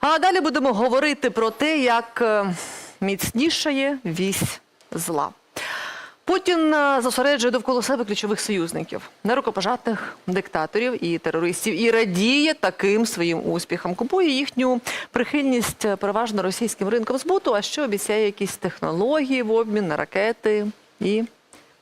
А далі будемо говорити про те, як е, міцнішає вісь зла. Путін е, зосереджує довкола себе ключових союзників, нерукопожатних диктаторів і терористів, і радіє таким своїм успіхам. Купує їхню прихильність е, переважно російським ринком збуту, а що обіцяє якісь технології в обмін на ракети і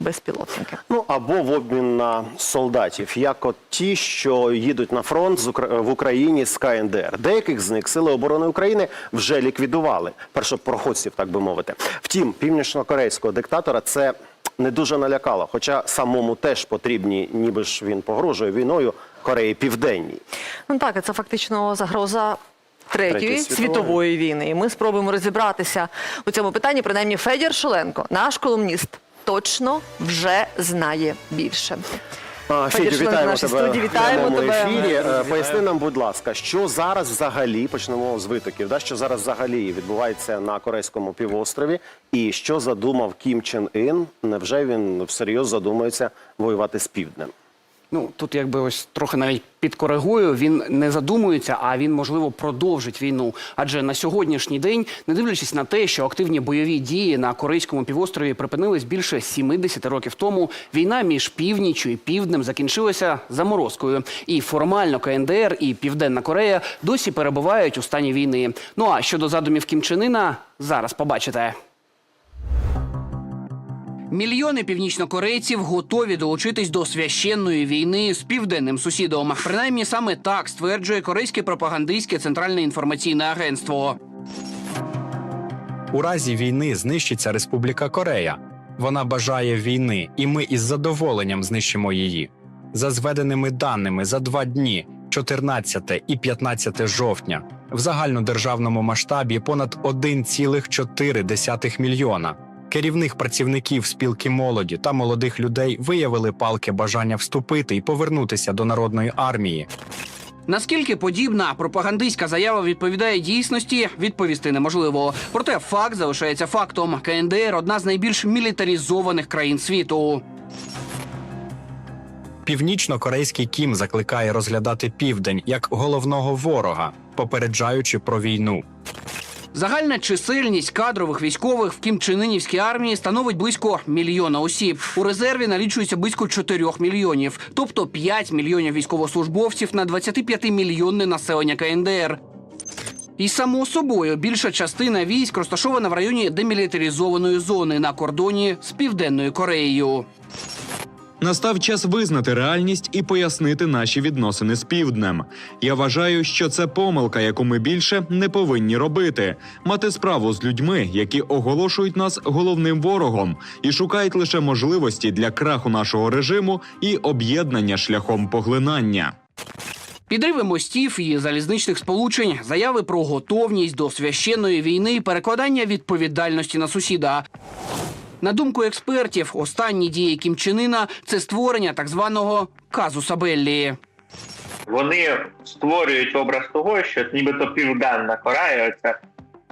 безпілотники. Ну або в обмін на солдатів, як от ті, що їдуть на фронт з Укра- в Україні з КНДР. Деяких з них сили оборони України вже ліквідували першопроходців, так би мовити. Втім, північно-корейського диктатора це не дуже налякало, хоча самому теж потрібні, ніби ж він погрожує війною Кореї Південній. Ну так, це фактично загроза третьої Третьої світової. світової. війни. І ми спробуємо розібратися у цьому питанні. Принаймні, Федір Шоленко, наш колумніст, точно вже знає більше. Федю, в вітаємо тебе студії. в Вітаємо прямому тебе. ефірі. Е, Поясни нам, будь ласка, що зараз взагалі почнемо з витоків, да, що зараз взагалі відбувається на Корейському півострові, і що задумав Кім Чен Ін? Невже він всерйоз задумується воювати з півднем? Ну тут якби ось трохи навіть підкоригую. Він не задумується, а він можливо продовжить війну. Адже на сьогоднішній день, не дивлячись на те, що активні бойові дії на корейському півострові припинились більше 70 років тому. Війна між північчю і півднем закінчилася заморозкою. І формально КНДР і Південна Корея досі перебувають у стані війни. Ну а щодо задумів Кім Чен Іна, зараз побачите. Мільйони північнокорейців готові долучитись до священної війни з південним сусідом. Принаймні саме так стверджує корейське пропагандистське центральне інформаційне агентство. У разі війни знищиться Республіка Корея. Вона бажає війни, і ми із задоволенням знищимо її. За зведеними даними за два дні, 14 і 15 жовтня, в загальнодержавному масштабі понад 1,4 мільйона. Керівних працівників спілки молоді та молодих людей виявили палке бажання вступити і повернутися до народної армії. Наскільки подібна пропагандистська заява відповідає дійсності, відповісти неможливо. Проте факт залишається фактом. КНДР одна з найбільш мілітаризованих країн світу. Північно-корейський Кім закликає розглядати південь як головного ворога, попереджаючи про війну. Загальна чисельність кадрових військових в Кімчининівській армії становить близько мільйона осіб. У резерві налічується близько 4 мільйонів, тобто 5 мільйонів військовослужбовців на 25-мільйонне населення КНДР. І само собою більша частина військ розташована в районі демілітаризованої зони на кордоні з Південною Кореєю. Настав час визнати реальність і пояснити наші відносини з півднем. Я вважаю, що це помилка, яку ми більше не повинні робити. Мати справу з людьми, які оголошують нас головним ворогом і шукають лише можливості для краху нашого режиму і об'єднання шляхом поглинання. Підриви мостів і залізничних сполучень, заяви про готовність до священної війни, перекладання відповідальності на сусіда. На думку експертів, останні дії Кімчинина – це створення так званого казуса Беллі. вони створюють образ того, що нібито Південна Корея, ця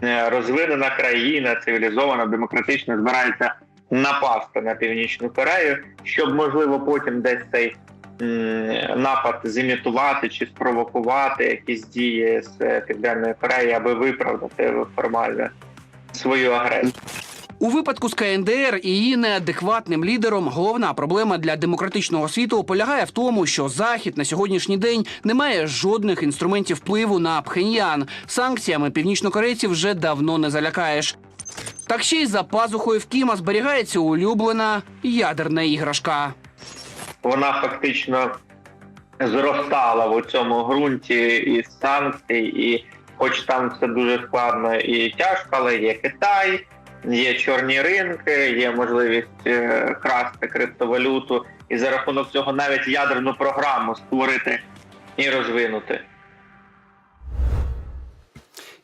е, розвинена країна, цивілізована, демократична, збирається напасти на Північну Корею, щоб можливо потім десь цей напад зімітувати чи спровокувати якісь дії з е, Південної Кореї, аби виправдати формально свою агресію. У випадку з КНДР і її неадекватним лідером головна проблема для демократичного світу полягає в тому, що Захід на сьогоднішній день не має жодних інструментів впливу на Пхеньян. Санкціями північнокорейців вже давно не залякаєш. Так ще й за пазухою в Кіма зберігається улюблена ядерна іграшка. вона фактично зростала в цьому ґрунті із санкцій, і хоч там все дуже складно і тяжко, але є Китай, є чорні ринки, є можливість е, красти криптовалюту, і за рахунок цього навіть ядерну програму створити і розвинути.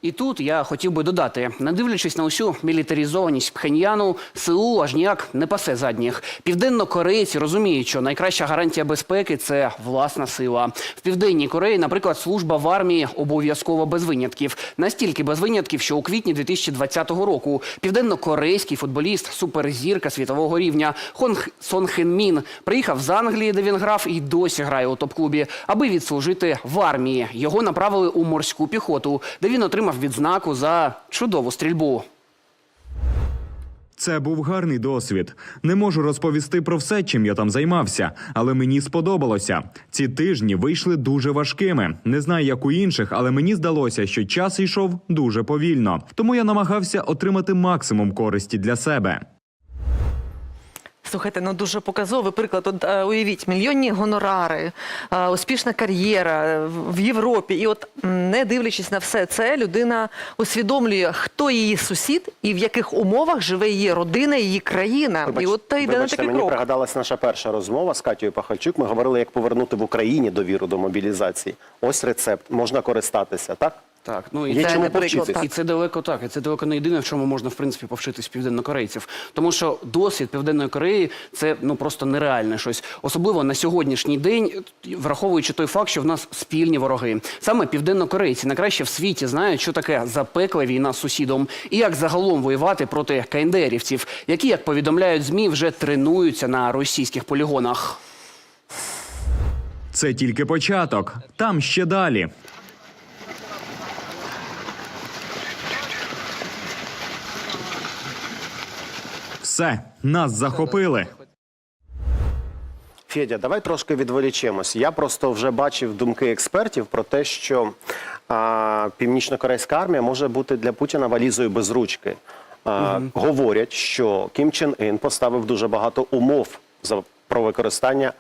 І тут я хотів би додати, не дивлячись на усю мілітаризованість Пхеньяну, Сеул аж ніяк не пасе задніх. Південно-корейці розуміють, що найкраща гарантія безпеки це власна сила. В південній Кореї, наприклад, служба в армії обов'язково без винятків. Настільки без винятків, що у квітні 2020 року південно-корейський футболіст, суперзірка світового рівня Хонг Сон Хен Мін приїхав з Англії, де він грав, і досі грає у топ-клубі, аби відслужити в армії. Його направили у морську піхоту, де він отримав відзнаку за чудову стрільбу. Це був гарний досвід. Не можу розповісти про все, чим я там займався, але мені сподобалося. Ці тижні вийшли дуже важкими. Не знаю, як у інших, але мені здалося, що час йшов дуже повільно. Тому я намагався отримати максимум користі для себе. Слухайте, ну дуже показовий приклад. От, е, уявіть, мільйонні гонорари, е, успішна кар'єра е, в- Європі. І от, не дивлячись на все це, людина усвідомлює, хто її сусід і в яких умовах живе її родина, її країна. Вибач- і от та йде на вибачте, такий мені крок. пригадалась наша перша розмова з Катєю Пахальчук. Ми говорили, як повернути в Україні довіру до мобілізації. Ось рецепт, можна користатися, так? Так, ну і Є Це чому не повчитись. так. І це далеко так. І це далеко не єдине, в чому можна в принципі повчитись південнокорейців. Тому що досвід південної Кореї це ну просто нереальне щось. Особливо на сьогоднішній день, враховуючи той факт, що в нас спільні вороги. Саме південнокорейці найкраще в світі знають, що таке запекла війна з сусідом, і як загалом воювати проти КНДРівців, які, як повідомляють змі, вже тренуються на російських полігонах. Це тільки початок. Там ще далі. Все, нас захопили. Федя, давай трошки відволічемось. Я просто вже бачив думки експертів про те, що а, північно-корейська армія може бути для Путіна валізою без ручки. А, Говорять, що Кім Чен Ін поставив дуже багато умов за про використання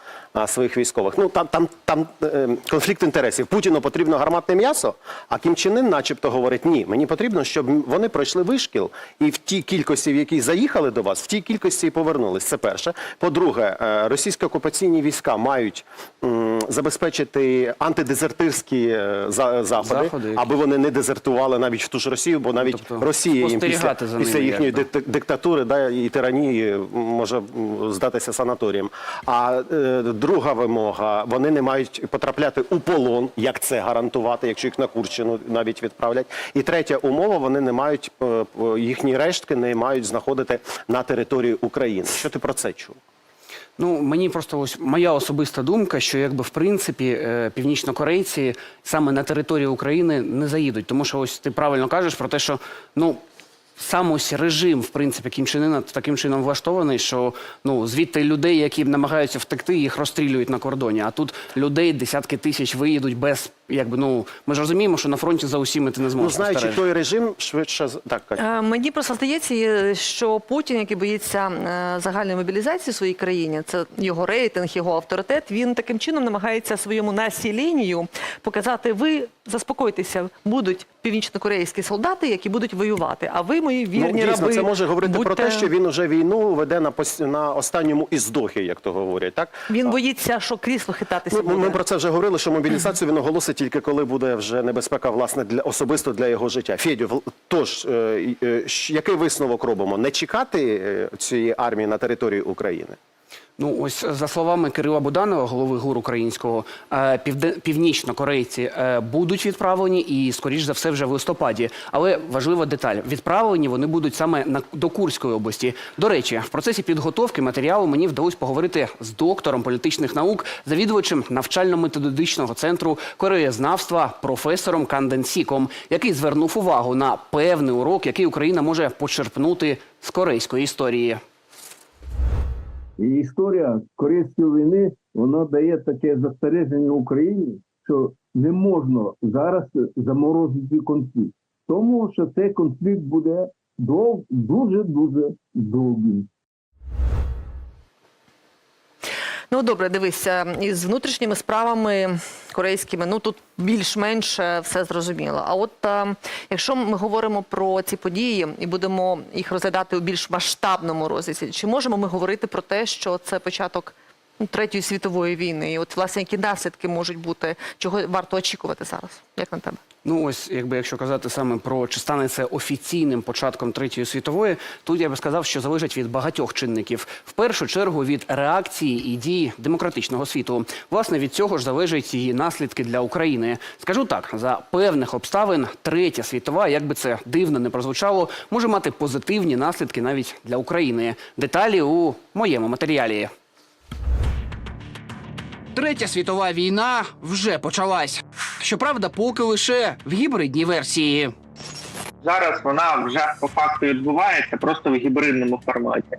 своїх військових. Ну там там там е, конфлікт інтересів. Путіну потрібно гарматне м'ясо, а Кім Чен Ін начебто говорить: ні, мені потрібно, щоб вони пройшли вишкіл і в тій кількості, в якій заїхали до вас, в тій кількості і повернулись. Це перше. По-друге, е, російські окупаційні війська мають м, забезпечити антидезертирські е, за- заходи, Заходи, які- аби вони не дезертували навіть в ту ж Росію, бо навіть Тобто Росія їм після, спостерігати за після їхньої дик- диктатури да, і тиранії м, може м, здатися санаторієм. А е, друга вимога: вони не мають потрапляти у полон. Як це гарантувати, якщо їх на Курщину навіть відправлять? І третя умова: вони не мають е, е, їхні рештки не мають знаходити на території України. Що ти про це чув? Ну мені просто ось моя особиста думка, що якби в принципі е, північнокорейці саме на територію України не заїдуть, тому що ось ти правильно кажеш про те, що ну. Сам ось режим, в принципі, Кім Чен Ына таким чином влаштований, що ну звідти людей, які намагаються втекти, їх розстрілюють на кордоні. А тут людей десятки тисяч виїдуть без якби ну ми ж розуміємо, що на фронті за усіми ти не Ну, знаючи спостережити. той режим, швидше з- так Катя. Е, Мені просто здається, що Путін, який боїться е, загальної мобілізації в своїй країні, це його рейтинг, його авторитет. Він таким чином намагається своєму населенню показати: ви заспокойтеся, будуть північнокорейські солдати, які будуть воювати. А ви, мої вірні ну, дійсно, раби, це може говорити про те, що він уже війну веде на пос- на останньому іздохі, як то говорять. Так Він боїться, що крісло хитатися Ну, буде. ми про це вже говорили, що мобілізацію він оголосить тільки коли буде вже небезпека власне для особисто для його життя. Федю, тож е, е, який висновок робимо? Не чекати е, цієї армії на території України? Ну, ось за словами Кирила Буданова, голови ГУР українського, е, північно-корейці е, будуть відправлені і, скоріш за все, вже в листопаді. Але важлива деталь: відправлені вони будуть саме на до Курської області. До речі, в процесі підготовки матеріалу мені вдалося поговорити з доктором політичних наук, завідувачем навчально-методичного центру кореєзнавства, професором Канден Сіком, який звернув увагу на певний урок, який Україна може почерпнути з корейської історії. Історія Корейської війни вона дає таке застереження Україні, що не можна зараз заморозити конфлікт, тому що цей конфлікт буде дов, дуже дуже довгим. Ну добре, дивися, із внутрішніми справами корейськими, ну тут більш-менш е, все зрозуміло. А от а, якщо ми говоримо про ці події і будемо їх розглядати у більш масштабному розрізі, чи можемо ми говорити про те, що це початок Третьої світової війни? І от, власне, які наслідки можуть бути, чого варто очікувати зараз? Як на тебе? Ну ось, якби якщо казати саме про чи стане це офіційним початком третьої світової, тут я би сказав, що залежить від багатьох чинників. В першу чергу від реакції і дій демократичного світу. Власне, від цього ж залежать її наслідки для України. Скажу так, за певних обставин третя світова, як би це дивно не прозвучало, може мати позитивні наслідки навіть для України. Деталі у моєму матеріалі. Третя світова війна вже почалась. Щоправда, поки лише в гібридній версії. Зараз вона вже по факту відбувається просто в гібридному форматі.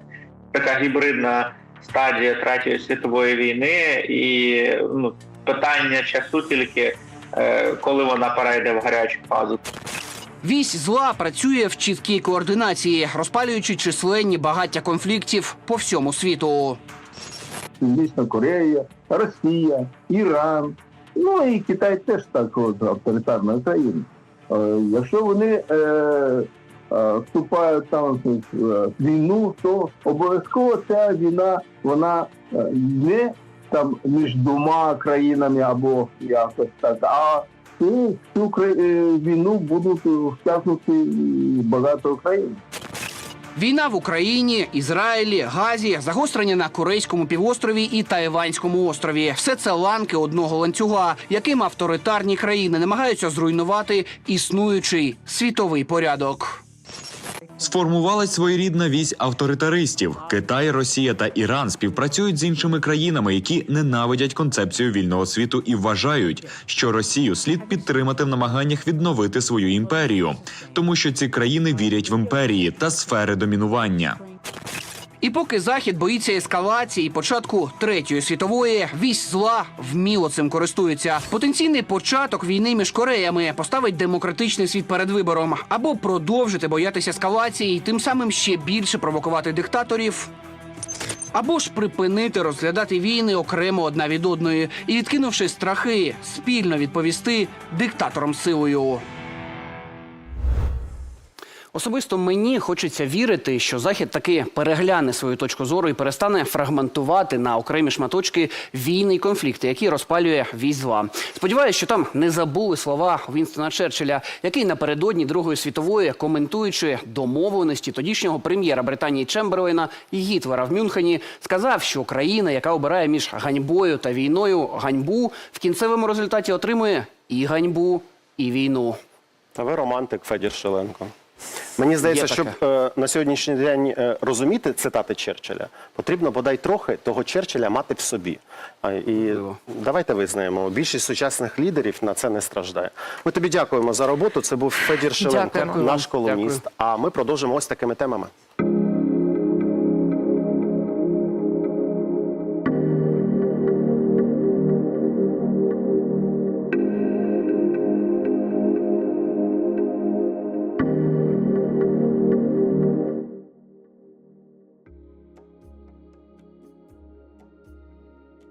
Така гібридна стадія Третьої світової війни, і ну, питання часу тільки е, коли вона перейде в гарячу фазу. Вісь зла працює в чіткій координації, розпалюючи численні багаття конфліктів по всьому світу. Північна Корея, Росія, Іран. Ну і Китай теж так от авторитарна країна. Е, якщо вони е, е, вступають там в війну, то обов'язково ця війна вона е, не там між двома країнами або якось так, а в цю війну будуть втягнути багато країн. Війна в Україні, Ізраїлі, Газі, загострення на Корейському півострові і Тайванському острові. Все це ланки одного ланцюга, яким авторитарні країни намагаються зруйнувати існуючий світовий порядок. Сформувалась своєрідна вісь авторитаристів. Китай, Росія та Іран співпрацюють з іншими країнами, які ненавидять концепцію вільного світу і вважають, що Росію слід підтримати в намаганнях відновити свою імперію, тому що ці країни вірять в імперії та сфери домінування. І поки захід боїться ескалації початку третьої світової, вісь зла вміло цим користується. Потенційний початок війни між Кореями поставить демократичний світ перед вибором або продовжити боятися ескалації тим самим ще більше провокувати диктаторів. Або ж припинити розглядати війни окремо одна від одної і, відкинувши страхи, спільно відповісти диктаторам силою. Особисто мені хочеться вірити, що захід таки перегляне свою точку зору і перестане фрагментувати на окремі шматочки війни і конфлікти, які розпалює вісь зла. Сподіваюся, що там не забули слова Вінстона Черчилля, який напередодні Другої світової, коментуючи домовленості тодішнього прем'єра Британії Чемберлейна і Гітлера в Мюнхені, сказав, що країна, яка обирає між ганьбою та війною ганьбу, в кінцевому результаті отримує і ганьбу, і війну. Та ви романтик, Федір Шеленко. Мені здається, щоб е, на сьогоднішній день е, розуміти цитати Черчилля, потрібно бодай трохи того Черчилля мати в собі. А, і давайте визнаємо, більшість сучасних лідерів на це не страждає. Ми тобі дякуємо за роботу. Це був Федір Шеленко, наш колоніст. А ми продовжимо ось такими темами.